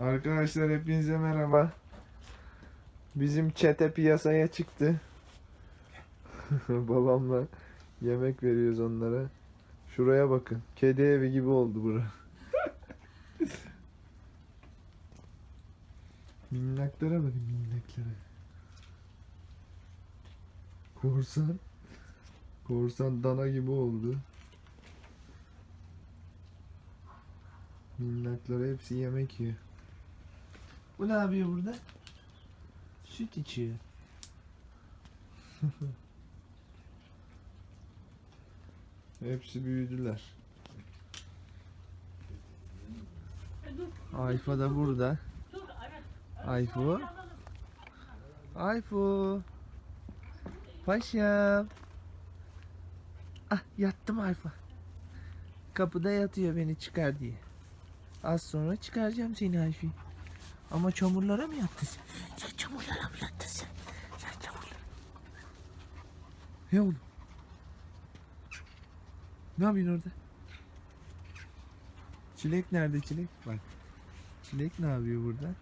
Arkadaşlar hepinize merhaba. Bizim çete piyasaya çıktı. Babamla yemek veriyoruz onlara. Şuraya bakın. Kedi evi gibi oldu bura. minnaklara bakın minnaklara. Korsan. Korsan dana gibi oldu. Minnaklara hepsi yemek yiyor. Bu ne yapıyor burada? Süt içiyor. Hepsi büyüdüler. Ayfa da burada. Ayfu. Ayfu. Paşam. Ah yattım Ayfa. Kapıda yatıyor beni çıkar diye. Az sonra çıkaracağım seni Ayfi. Ama çamurlara mı yattın sen? Sen çamurlara mı yattın sen? Sen çamurlara. Ne oldu? Ne yapıyorsun orada? Çilek nerede çilek? Bak. Çilek ne yapıyor burada?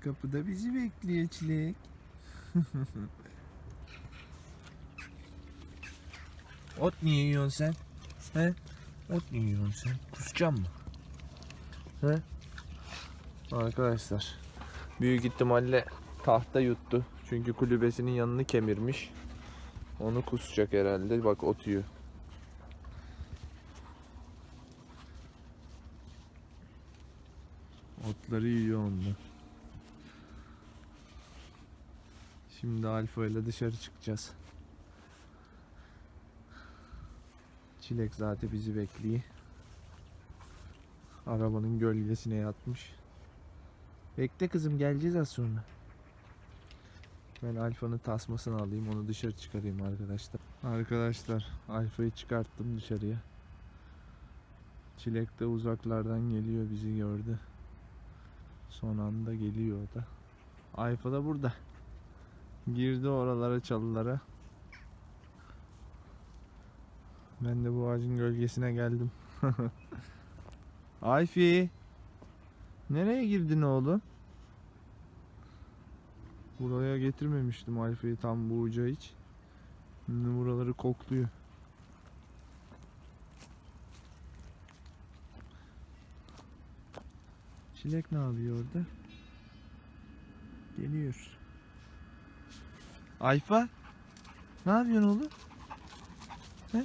Kapıda bizi bekliyor çilek. Ot niye yiyorsun sen? He? Ot niye yiyorsun sen? Kusacağım mı? He? Arkadaşlar büyük ihtimalle tahta yuttu. Çünkü kulübesinin yanını kemirmiş. Onu kusacak herhalde. Bak ot yiyor. Otları yiyor onlar. Şimdi Alfa ile dışarı çıkacağız. Çilek zaten bizi bekliyor. Arabanın gölgesine yatmış. Bekle kızım geleceğiz az sonra. Ben Alfa'nın tasmasını alayım onu dışarı çıkarayım arkadaşlar. Arkadaşlar Alfa'yı çıkarttım dışarıya. Çilek de uzaklardan geliyor bizi gördü. Son anda geliyor o da. Alfa da burada. Girdi oralara çalılara. Ben de bu ağacın gölgesine geldim. Ayfi. Nereye girdin oğlum? Buraya getirmemiştim Alfa'yı tam bu uca hiç. Şimdi buraları kokluyor. Çilek ne yapıyor orada? Geliyor. Ayfa? Ne yapıyorsun oğlum? He?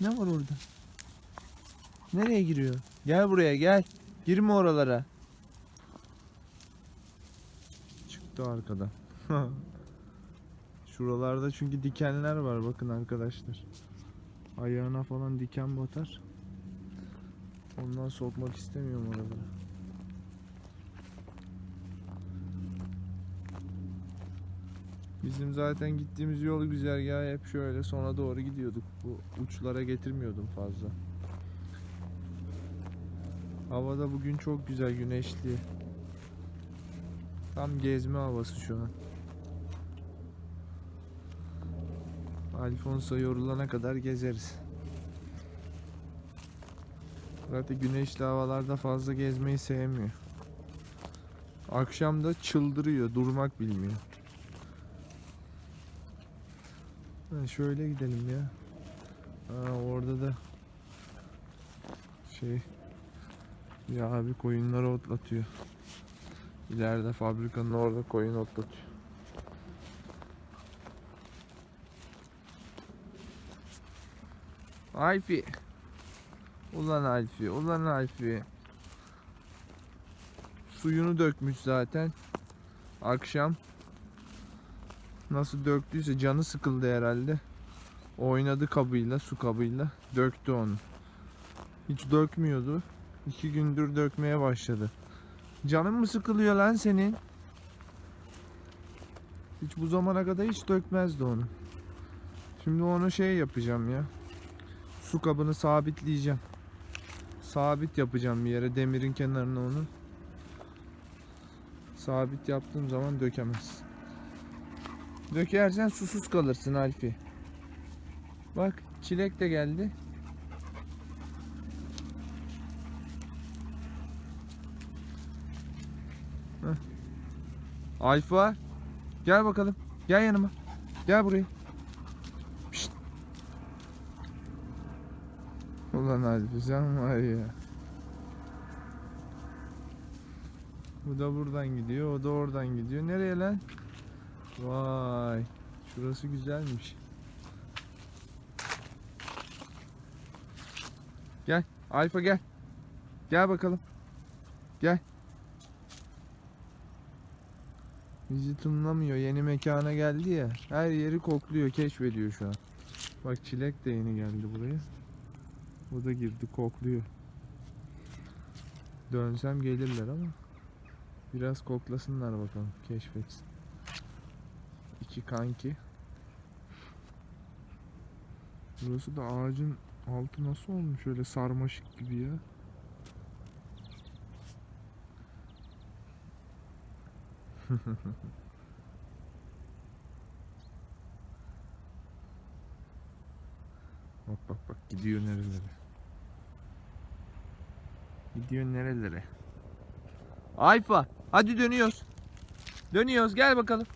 Ne var orada? Nereye giriyor? Gel buraya gel. Girme oralara. Çıktı arkadan. Şuralarda çünkü dikenler var bakın arkadaşlar. Ayağına falan diken batar. Ondan sokmak istemiyorum oralara. Bizim zaten gittiğimiz yol güzergahı hep şöyle sona doğru gidiyorduk. Bu uçlara getirmiyordum fazla. Havada bugün çok güzel güneşli. Tam gezme havası şu an. Alfonso yorulana kadar gezeriz. Zaten güneşli havalarda fazla gezmeyi sevmiyor. Akşam da çıldırıyor, durmak bilmiyor. Ha, şöyle gidelim ya. Ha, orada da şey ya abi koyunları otlatıyor. İleride fabrikanın orada koyun otlatıyor. Alfi. Ulan Alfi, ulan Alfi. Suyunu dökmüş zaten. Akşam nasıl döktüyse canı sıkıldı herhalde. Oynadı kabıyla, su kabıyla. Döktü onu. Hiç dökmüyordu. İki gündür dökmeye başladı. Canın mı sıkılıyor lan senin? Hiç bu zamana kadar hiç dökmezdi onu. Şimdi onu şey yapacağım ya. Su kabını sabitleyeceğim. Sabit yapacağım bir yere demirin kenarına onu. Sabit yaptığım zaman dökemez. Dökersen susuz kalırsın Alfi. Bak çilek de geldi. Alfa. Gel bakalım. Gel yanıma. Gel buraya. Pişt. Ulan sen var ya. Bu da buradan gidiyor, o da oradan gidiyor. Nereye lan? Vay. Şurası güzelmiş. Gel. Alfa gel. Gel bakalım. Gel. Bizi tınlamıyor. Yeni mekana geldi ya. Her yeri kokluyor, keşfediyor şu an. Bak çilek de yeni geldi buraya. O da girdi, kokluyor. Dönsem gelirler ama biraz koklasınlar bakalım, keşfetsin. İki kanki. Burası da ağacın altı nasıl olmuş öyle sarmaşık gibi ya. Bak bak bak gidiyor nerelere. Gidiyor nerelere. Ayfa hadi dönüyoruz. Dönüyoruz gel bakalım.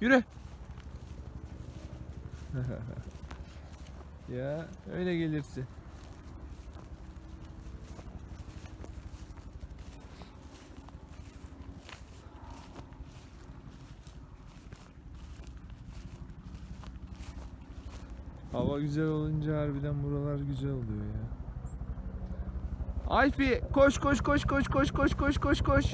Yürü. ya öyle gelirsin. Hava güzel olunca harbiden buralar güzel oluyor ya. Alfi koş koş koş koş koş koş koş koş koş.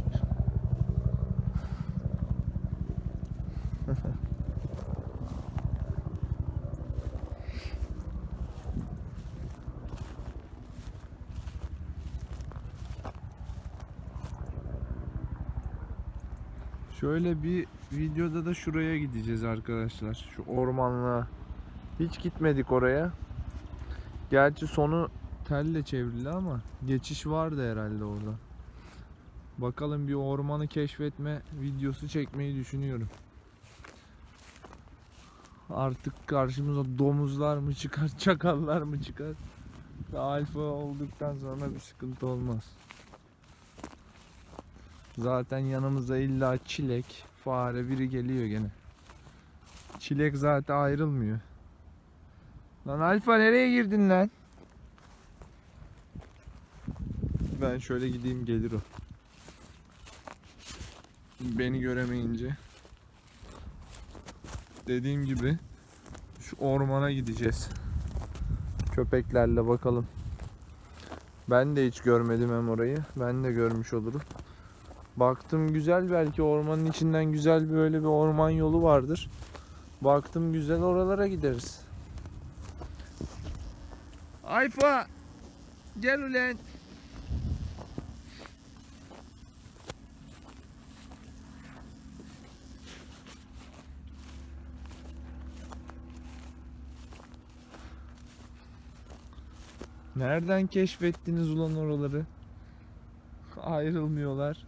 Şöyle bir videoda da şuraya gideceğiz arkadaşlar. Şu ormanlığa. Hiç gitmedik oraya. Gerçi sonu telle çevrili ama geçiş vardı herhalde orada. Bakalım bir ormanı keşfetme videosu çekmeyi düşünüyorum. Artık karşımıza domuzlar mı çıkar, çakallar mı çıkar? Alfa olduktan sonra bir sıkıntı olmaz. Zaten yanımıza illa çilek, fare biri geliyor gene. Çilek zaten ayrılmıyor. Lan Alfa nereye girdin lan? Ben şöyle gideyim gelir o. Beni göremeyince. Dediğim gibi şu ormana gideceğiz. Köpeklerle bakalım. Ben de hiç görmedim hem orayı. Ben de görmüş olurum. Baktım güzel belki ormanın içinden güzel böyle bir orman yolu vardır. Baktım güzel oralara gideriz. Ayfa gel ulen. Nereden keşfettiniz ulan oraları? Ayrılmıyorlar.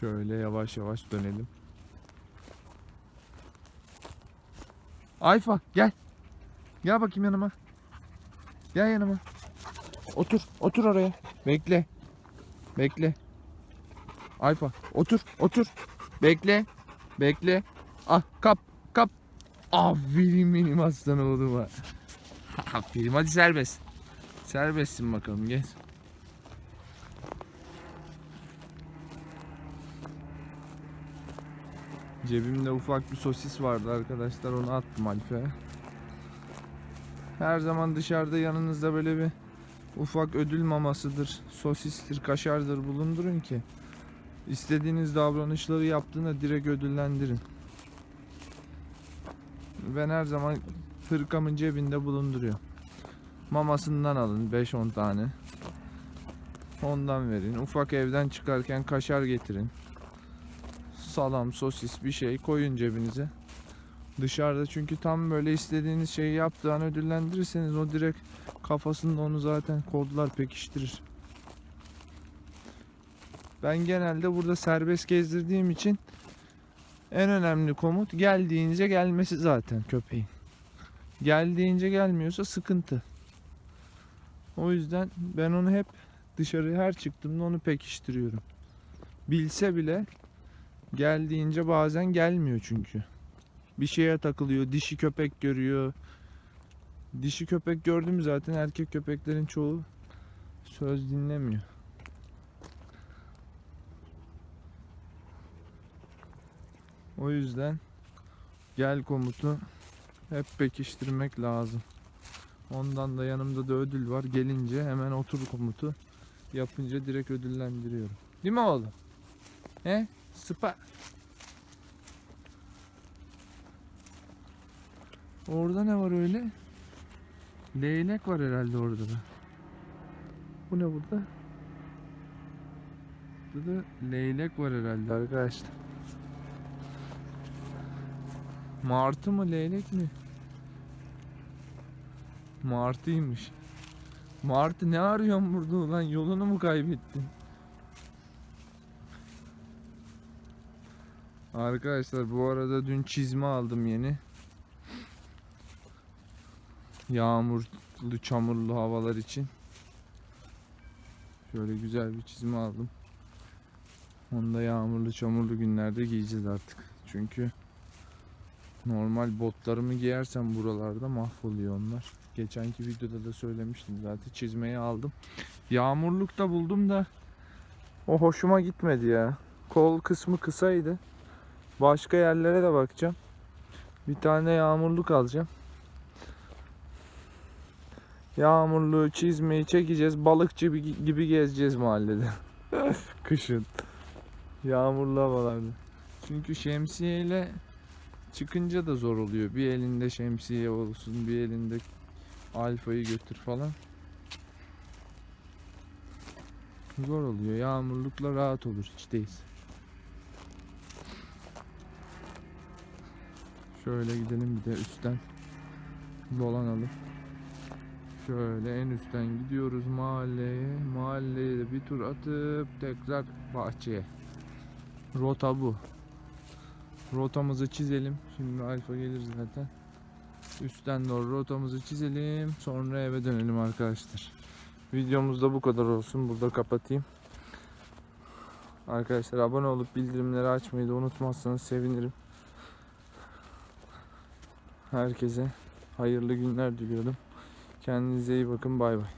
Şöyle yavaş yavaş dönelim. Ayfa gel. Gel bakayım yanıma. Gel yanıma. Otur, otur oraya. Bekle. Bekle. Ayfa, otur, otur. Bekle. Bekle. Ah, kap, kap. Aferin benim aslan oğluma. Aferin, hadi serbest. Serbestsin bakalım, gel. Cebimde ufak bir sosis vardı arkadaşlar onu attım Alfa'ya. Her zaman dışarıda yanınızda böyle bir ufak ödül mamasıdır, sosistir, kaşardır bulundurun ki istediğiniz davranışları yaptığında direkt ödüllendirin. Ben her zaman hırkamın cebinde bulunduruyorum. Mamasından alın 5-10 tane. Ondan verin. Ufak evden çıkarken kaşar getirin salam, sosis bir şey koyun cebinize. Dışarıda çünkü tam böyle istediğiniz şeyi yaptığı an ödüllendirirseniz o direkt kafasında onu zaten kodlar pekiştirir. Ben genelde burada serbest gezdirdiğim için en önemli komut geldiğince gelmesi zaten köpeğin. Geldiğince gelmiyorsa sıkıntı. O yüzden ben onu hep dışarı her çıktığımda onu pekiştiriyorum. Bilse bile geldiğince bazen gelmiyor çünkü. Bir şeye takılıyor, dişi köpek görüyor. Dişi köpek gördüm zaten erkek köpeklerin çoğu söz dinlemiyor. O yüzden gel komutu hep pekiştirmek lazım. Ondan da yanımda da ödül var. Gelince hemen otur komutu yapınca direkt ödüllendiriyorum. Değil mi oğlum? He? Süper. Orada ne var öyle? Leylek var herhalde orada da. Bu ne burada? Burada da leylek var herhalde arkadaşlar. Martı mı leylek mi? Martıymış. Martı ne arıyorsun burada ulan? Yolunu mu kaybettin? Arkadaşlar bu arada dün çizme aldım yeni. Yağmurlu, çamurlu havalar için. Şöyle güzel bir çizme aldım. Onu da yağmurlu, çamurlu günlerde giyeceğiz artık. Çünkü normal botlarımı giyersem buralarda mahvoluyor onlar. Geçenki videoda da söylemiştim zaten çizmeyi aldım. Yağmurluk da buldum da o hoşuma gitmedi ya. Kol kısmı kısaydı. Başka yerlere de bakacağım. Bir tane yağmurluk alacağım. Yağmurluğu çizmeyi çekeceğiz. Balıkçı gibi- gezeceğiz mahallede. Kışın. Yağmurlu havalarda. Çünkü şemsiyeyle çıkınca da zor oluyor. Bir elinde şemsiye olsun, bir elinde alfayı götür falan. Zor oluyor. Yağmurlukla rahat olur hiç değilse. Şöyle gidelim bir de üstten dolanalım. Şöyle en üstten gidiyoruz mahalleye. Mahalleye de bir tur atıp tekrar bahçeye. Rota bu. Rotamızı çizelim. Şimdi alfa gelir zaten. Üstten doğru rotamızı çizelim. Sonra eve dönelim arkadaşlar. Videomuz da bu kadar olsun. Burada kapatayım. Arkadaşlar abone olup bildirimleri açmayı da unutmazsanız sevinirim. Herkese hayırlı günler diliyorum. Kendinize iyi bakın. Bay bay.